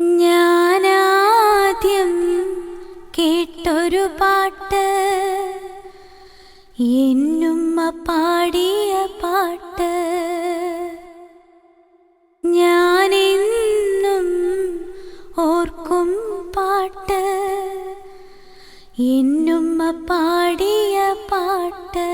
ഞാനാദ്യം കേട്ടൊരു പാട്ട്. എന്നുമ്മ പാടിയ പാട്ട്. ഞാനെന്നും ഓർക്കും പാട്ട്. എന്നുമ്മ പാടിയ പാട്ട്.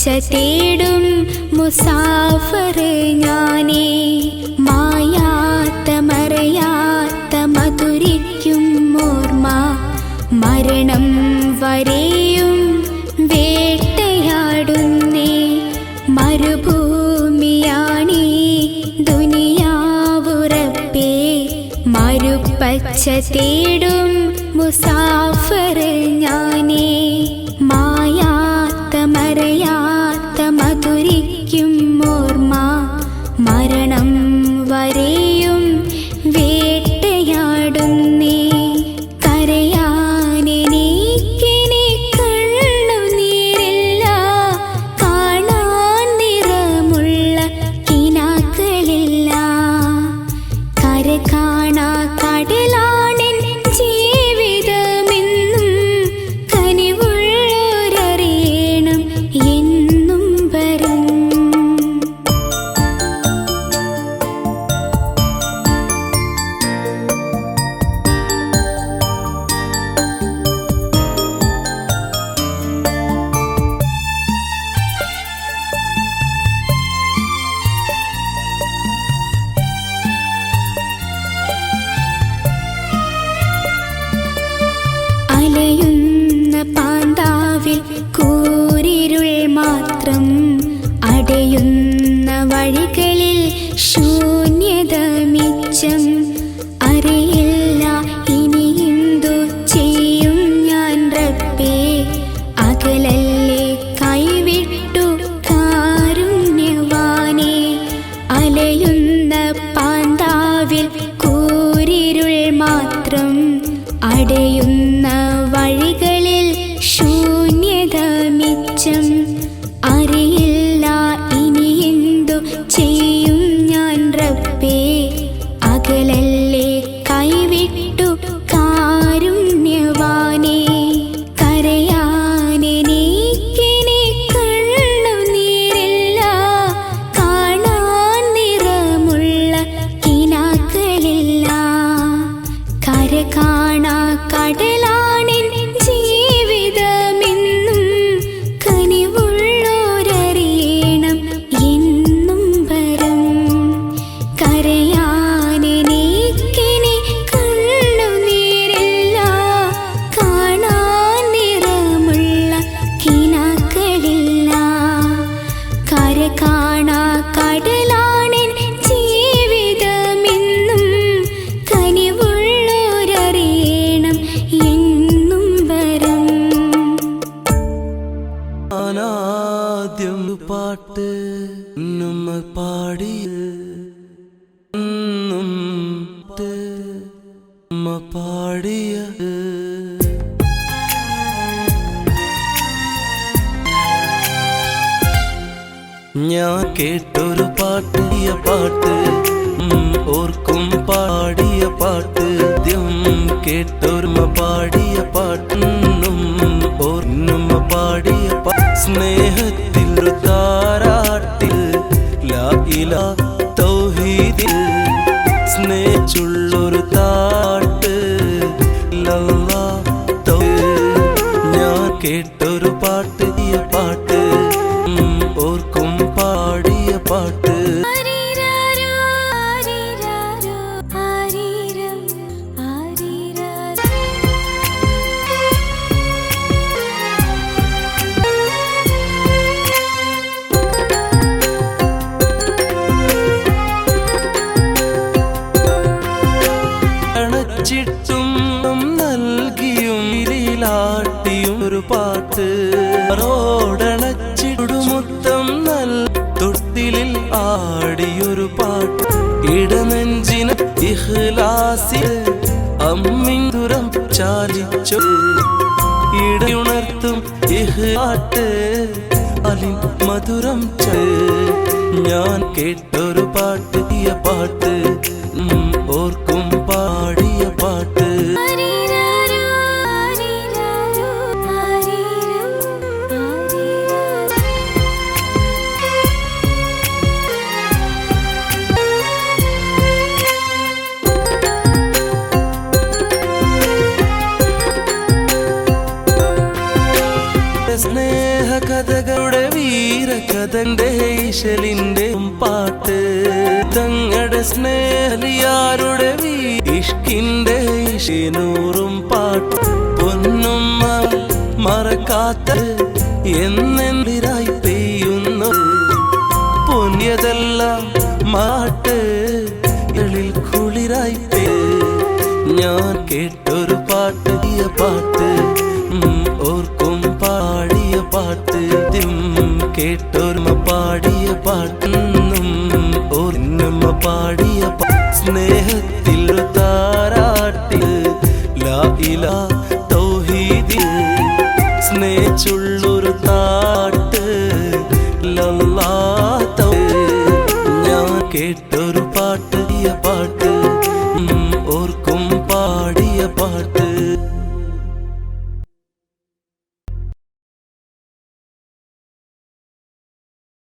രക്ഷ തേടും മുസാഫർ ഞാനേ. മായാത്ത മറയാത്ത മധുരിക്കും ഓർമ്മ. മരണം വരെയും വേട്ടയാടുന്നേ. മരുഭൂമിയാണേ ദുനിയാവുറപ്പേ. മരുപ്പച്ച തേടും മുസാ ഞാൻ കേട്ടൊരു പാട്ടിയ പാട്ട് ഓർക്കും. പാടിയ പാട്ട് ആദ്യം കേട്ടോർമ്മ പാടിയ പാട്ടും ഓർന്നും പാടിയ സ്നേഹത്തിൽ love ഇടനെഞ്ചിന് ഇഹ്ലാസിൽ അമ്മിന്തുരം ചാലിച്ചു. ഇടയുണർത്തും ഇഹ്ലാട്ട് അലിൻ മധുരം ചേ. ഞാൻ കേട്ടൊരു പാട്ട് പാട്ട്. ഉം, കഥന്റെ ഈശലിന്റെ പാട്ട്. തങ്ങളുടെ സ്നേഹലിയാരുടെ ഇഷ്കിന്റെ ഈശനൂറും പാട്ട്. പൊന്നുമ്മ മറക്കാത്ത എന്നെന്തിരായി പെയ്യുന്നു? പൊന്നിയതെല്ലാം മാട്ട് എളിൽ കുളിരായി ഞാൻ കേട്ടൊരു പാട്ട് ഈ പാട്ട്. പാടിയ പാ-